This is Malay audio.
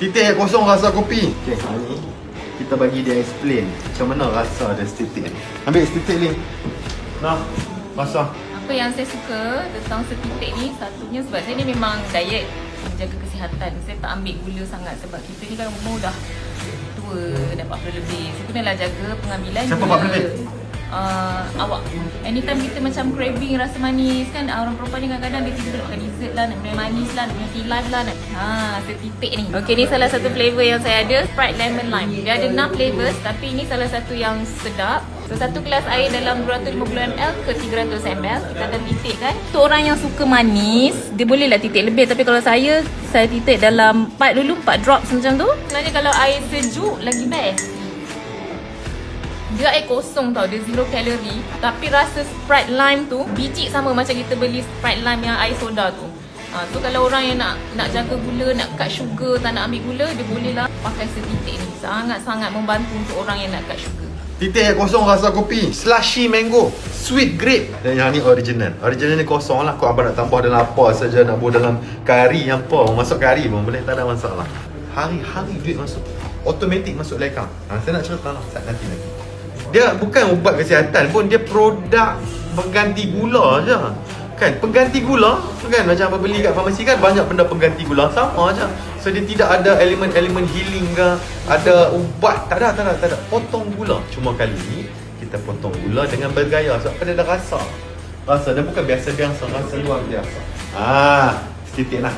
Titik yang kosong rasa kopi. Okey, hari ni kita bagi dia explain macam mana rasa dia titik ni. Ambil titik ni. Nah, rasa. Apa yang saya suka tentang setitik ni Satunya sebab saya ni memang diet Menjaga kesihatan Saya tak ambil gula sangat Sebab kita ni kan umur dah tua Dah 40 lebih So kenalah jaga pengambilan Siapa gula 40 lebih? Uh, awak Anytime kita macam craving rasa manis kan ah, Orang perempuan ni kadang-kadang dia tiba nak makan dessert lah Nak minum manis lah Nak minum tea life lah nak... Ha, setitik ni. Okay ni salah satu flavour yang saya ada Sprite Lemon Lime. Dia ada 6 flavours Tapi ini salah satu yang sedap. So satu gelas air dalam 250ml ke 300ml Kita akan titik kan. Untuk orang yang suka manis Dia bolehlah titik lebih. Tapi kalau saya Saya titik dalam 4 dulu 4 drops macam tu. Sebenarnya kalau air sejuk lagi best dia air kosong tau, dia zero kalori Tapi rasa Sprite Lime tu Biji sama macam kita beli Sprite Lime yang air soda tu ha, So kalau orang yang nak nak jaga gula, nak cut sugar, tak nak ambil gula Dia bolehlah pakai setitik ni Sangat-sangat membantu untuk orang yang nak cut sugar Titik yang kosong rasa kopi. Slushy mango. Sweet grape. Dan yang ni original. Original ni kosong lah. Kau abang nak tambah dalam apa saja. Nak buat dalam kari yang apa. Masuk kari pun boleh. Tak ada masalah. Hari-hari duit masuk. Automatic masuk account. Ha, saya nak cerita lah. Saat nanti nanti. Dia bukan ubat kesihatan pun. Dia produk pengganti gula je. Kan pengganti gula kan macam apa beli kat farmasi kan banyak benda pengganti gula sama aja. So dia tidak ada elemen-elemen healing ke, ada ubat, tak ada, tak ada, tak ada. Potong gula. Cuma kali ni kita potong gula dengan bergaya sebab pada ada rasa. Rasa dia bukan biasa-biasa, rasa luar biasa. Ah, sedikit lah.